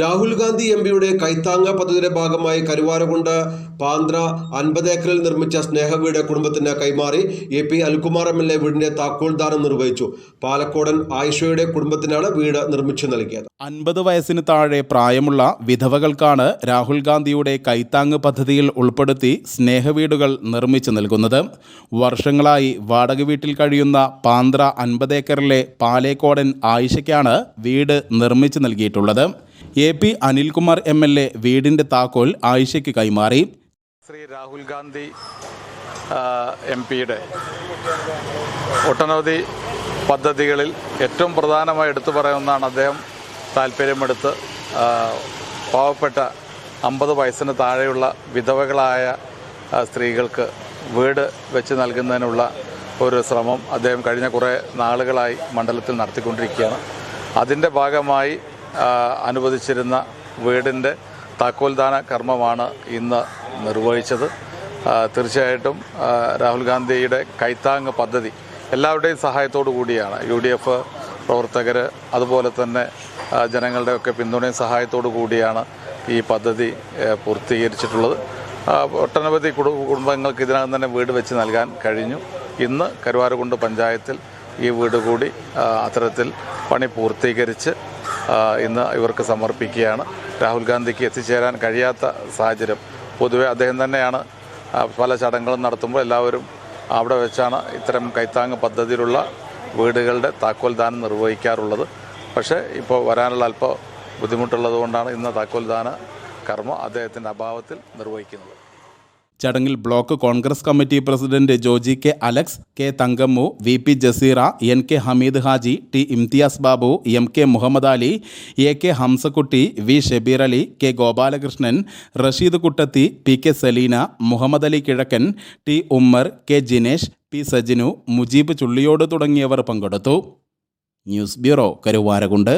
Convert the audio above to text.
Rahul Gandhi M പിയുടെ കൈത്താങ്ങ പദ്ധതിയുടെ ഭാഗമായി കരുവാരകുണ്ട് പാന്ത്ര അൻപത് ഏക്കറിൽ നിർമ്മിച്ച സ്നേഹവീട് കുടുംബത്തിന് കൈമാറി A P Anilkumar M L A വീടിന്റെ താക്കോൽദാനം നിർവഹിച്ചു. പാലക്കോടൻ ആയിഷയുടെ കുടുംബത്തിനാണ് വീട് നിർമ്മിച്ചു നൽകിയത്. അൻപത് വയസ്സിന് താഴെ പ്രായമുള്ള വിധവകൾക്കാണ് രാഹുൽ ഗാന്ധിയുടെ കൈത്താങ് പദ്ധതിയിൽ ഉൾപ്പെടുത്തി സ്നേഹവീടുകൾ നിർമ്മിച്ചു നൽകുന്നത്. വർഷങ്ങളായി വാടക വീട്ടിൽ കഴിയുന്ന പാന്ത്ര അൻപത് ഏക്കറിലെ പാലേക്കോടൻ ആയിഷയ്ക്കാണ് വീട് നിർമ്മിച്ചു നൽകിയിട്ടുള്ളത്. A P Anilkumar M L A വീടിന്റെ താക്കോൽ ആയിഷയ്ക്ക് കൈമാറി. ശ്രീ രാഹുൽ ഗാന്ധി എം പിയുടെ ഒട്ടനവധി പദ്ധതികളിൽ ഏറ്റവും പ്രധാനമായി എടുത്തു പറയുന്നതാണ് അദ്ദേഹം താല്പര്യമെടുത്ത് പാവപ്പെട്ട അമ്പത് വയസ്സിന് താഴെയുള്ള വിധവകളായ സ്ത്രീകൾക്ക് വീട് വെച്ച് നൽകുന്നതിനുള്ള ഒരു ശ്രമം അദ്ദേഹം കഴിഞ്ഞ കുറേ നാളുകളായി മണ്ഡലത്തിൽ നടത്തിക്കൊണ്ടിരിക്കുകയാണ്. അതിന്റെ ഭാഗമായി അനുവദിച്ചിരുന്ന വീടിന്റെ താക്കോൽദാന കർമ്മമാണ് ഇന്ന് നിർവഹിച്ചത്. തീർച്ചയായിട്ടും രാഹുൽ ഗാന്ധിയുടെ കൈത്താങ് പദ്ധതി എല്ലാവരുടെയും സഹായത്തോടു കൂടിയാണ്. യു ഡി എഫ് പ്രവർത്തകർ അതുപോലെ തന്നെ ജനങ്ങളുടെയൊക്കെ പിന്തുണയും സഹായത്തോടു കൂടിയാണ് ഈ പദ്ധതി പൂർത്തീകരിച്ചിട്ടുള്ളത്. ഒട്ടനവധി കുടു- കുടുംബങ്ങൾക്ക് ഇതിനകം തന്നെ വീട് വെച്ച് നൽകാൻ കഴിഞ്ഞു. ഇന്ന് കരുവാരകുണ്ട് പഞ്ചായത്തിൽ ഈ വീട് കൂടി അത്തരത്തിൽ പണി പൂർത്തീകരിച്ച് ഇന്ന് ഇവർക്ക് സമർപ്പിക്കുകയാണ്. രാഹുൽ ഗാന്ധിക്ക് എത്തിച്ചേരാൻ കഴിയാത്ത സാഹചര്യം. പൊതുവെ അദ്ദേഹം തന്നെയാണ് പല ചടങ്ങുകളും നടത്തുമ്പോൾ എല്ലാവരും അവിടെ വെച്ചാണ് ഇത്തരം കൈത്താങ് പദ്ധതിയിലുള്ള വീടുകളുടെ താക്കോൽദാനം നിർവഹിക്കാറുള്ളത്. പക്ഷേ ഇപ്പോൾ വരാനുള്ള അല്പം ബുദ്ധിമുട്ടുള്ളതുകൊണ്ടാണ് ഇന്ന് താക്കോൽദാന കർമ്മം അദ്ദേഹത്തിന്റെ അഭാവത്തിൽ നിർവഹിക്കുന്നത്. ചടങ്ങിൽ block Congress committee president Joji K Alex K Thankammu V P Jaseera N K Hameed Haji T Imthiyas Babu M K Muhammad Ali A K Hamsakutty V Shabeer Ali K Gopalakrishnan Rasheed Kuttathi P K Saleena Muhammad Ali Kizhakkan T Ummer K Jinesh P Sajinu Mujeeb Chulliyode തുടങ്ങിയവർ പങ്കെടുത്തു. News bureau Karuvarakundu.